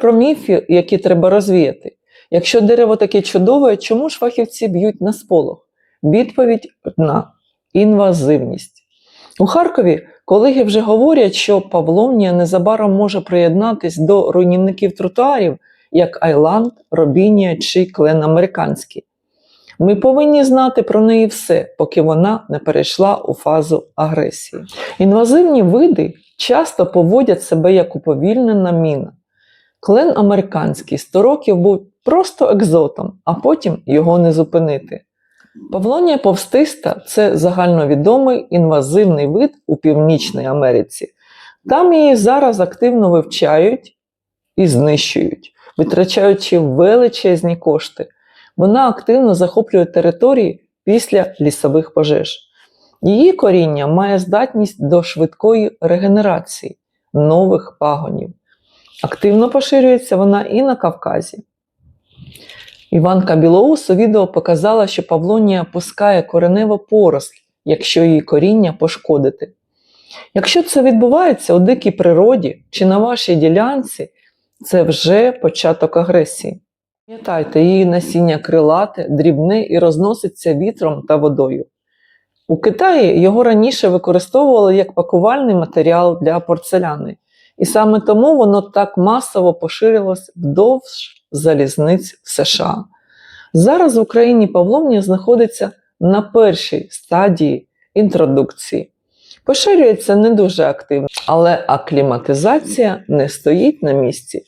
про міфи, які треба розвіяти. Якщо дерево таке чудове, чому ж фахівці б'ють на сполох? Відповідь одна інвазивність. У Харкові колеги вже говорять, що Павловнія незабаром може приєднатись до руйнівників тротуарів, як Айланд, Робінія чи Клен Американський. Ми повинні знати про неї все, поки вона не перейшла у фазу агресії. Інвазивні види часто поводять себе як уповільнена міна. Клен американський 100 років був просто екзотом, а потім його не зупинити. Павлонія повстиста це загальновідомий інвазивний вид у Північній Америці. Там її зараз активно вивчають і знищують, витрачаючи величезні кошти. Вона активно захоплює території після лісових пожеж. Її коріння має здатність до швидкої регенерації нових пагонів. Активно поширюється вона і на Кавказі. Іванка Білоус у відео показала, що Павлонія пускає кореневу поросль, якщо її коріння пошкодити. Якщо це відбувається у дикій природі чи на вашій ділянці, це вже початок агресії. Пам'ятайте, її насіння крилате, дрібне і розноситься вітром та водою. У Китаї його раніше використовували як пакувальний матеріал для порцеляни, і саме тому воно так масово поширилось вдовж залізниць в США. Зараз в Україні Павловня знаходиться на першій стадії інтродукції. Поширюється не дуже активно, але акліматизація не стоїть на місці.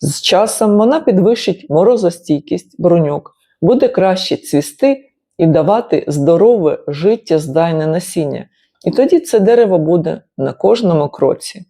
З часом вона підвищить морозостійкість бруньок, буде краще цвісти і давати здорове життєздайне насіння. І тоді це дерево буде на кожному кроці.